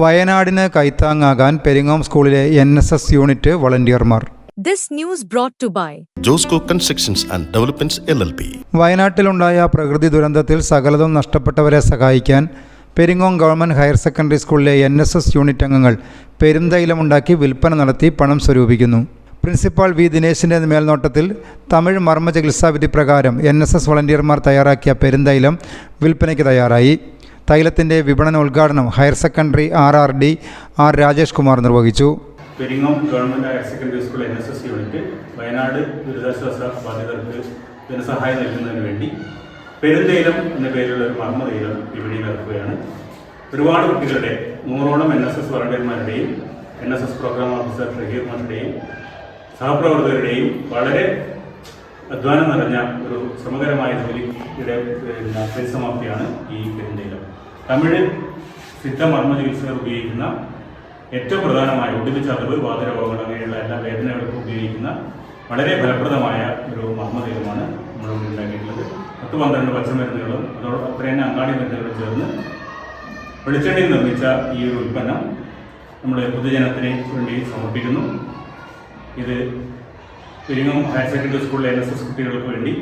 വയനാടിന് കൈത്താങ്ങാകാൻ പെരിങ്ങോം സ്കൂളിലെ എൻ എസ് എസ് യൂണിറ്റ് വളണ്ടിയർമാർ. This news brought to by Josco constructions and developments L L P വയനാട്ടിലുണ്ടായ പ്രകൃതി ദുരന്തത്തിൽ സകലതും നഷ്ടപ്പെട്ടവരെ സഹായിക്കാൻ പെരിങ്ങോം ഗവൺമെന്റ് ഹയർ സെക്കൻഡറി സ്കൂളിലെ എൻ എസ് എസ് യൂണിറ്റ് അംഗങ്ങൾ പെരുന്തൈലമുണ്ടാക്കി വിൽപ്പന നടത്തി പണം സ്വരൂപിക്കുന്നു. Principal V. ദിനേശിന്റെ മേൽനോട്ടത്തിൽ തമിഴ് മർമ്മ ചികിത്സാവിധി പ്രകാരം എൻ എസ് എസ് വളണ്ടിയർമാർ തയ്യാറാക്കിയ പെരുന്തൈലം വിൽപ്പനയ്ക്ക് തയ്യാറായി. തൈലത്തിന്റെ വിപണന ഉദ്ഘാടനം higher secondary R R D R Rajesh Kumar നിർവഹിച്ചു. Peringome government higher secondary school N S S unit Wayanad ദുരിതാശ്വാസ ബാധിതർക്ക് ധനസഹായം നൽകുന്നതിന് വേണ്ടി പെരുന്തൈലം എന്ന പേരിലുള്ള ഒരു മർമ്മതൈലം വിപണിയിൽ ഇറക്കുകയാണ് ഒരുപാട് കുട്ടികളുടെ നൂറോളം N S S വളണ്ടിയർമാരുടെയും N S S programme officer ഷഹീർമാരുടെയും സഹപ്രവർത്തകരുടെയും വളരെ അധ്വാനം നിറഞ്ഞ ഒരു ശ്രമകരമായ ജോലിയുടെ പരിസമാപ്തിയാണ് ഈ പെരുന്തൈലം തമിഴ് സിദ്ധ മർമ്മ ചികിത്സകൾ ഉപയോഗിക്കുന്ന ഏറ്റവും പ്രധാനമായ ഒടുവിൽ ചതവ് വാതരോഗങ്ങൾ അങ്ങനെയുള്ള എല്ലാ വേദനകൾക്കും ഉപയോഗിക്കുന്ന വളരെ ഫലപ്രദമായ ഒരു മർമ്മതൈലമാണ് നമ്മൾ ഇവിടെ ഉണ്ടാക്കിയിട്ടുള്ളത്. പത്ത് പന്ത്രണ്ട് പച്ചമരുന്നുകളും അതോടൊപ്പം അത്ര തന്നെ അങ്ങാടി മരുന്നുകളും ചേർന്ന് വെളിച്ചെണ്ണയിൽ നിർമ്മിച്ച ഈ ഒരു ഉൽപ്പന്നം നമ്മുടെ പൊതുജനത്തിന് വേണ്ടി സമർപ്പിക്കുന്നു. ഇത് പെരിങ്ങം ഹയർ സെക്കൻഡറി സ്കൂളിലെ എൻ എസ് എസ് കുട്ടികൾക്ക് വേണ്ടി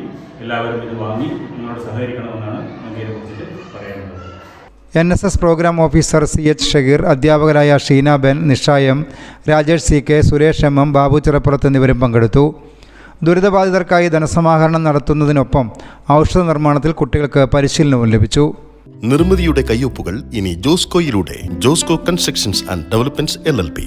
എല്ലാവരും ഇത് വാങ്ങി നിങ്ങളോട് സഹകരിക്കണമെന്നാണ് നമുക്ക് ഇതിനെക്കുറിച്ചിട്ട് പറയാനുള്ളത്. N S S programme officer C H Shaheer അധ്യാപകരായ Sheena Ben Nisha M Rajesh C K Suresh M M Babu Chirappurath എന്നിവരും പങ്കെടുത്തു. ദുരിതബാധിതർക്കായി ധനസമാഹരണം നടത്തുന്നതിനൊപ്പം ഔഷധ നിർമ്മാണത്തിൽ കുട്ടികൾക്ക് പരിശീലനവും ലഭിച്ചു. നിർമ്മിതിയുടെ കയ്യൊപ്പുകൾ ഇനി ജോസ്കോയിലൂടെ Josco constructions and developments L L P.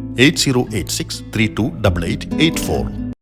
Eight zero eight six three two double eight eight four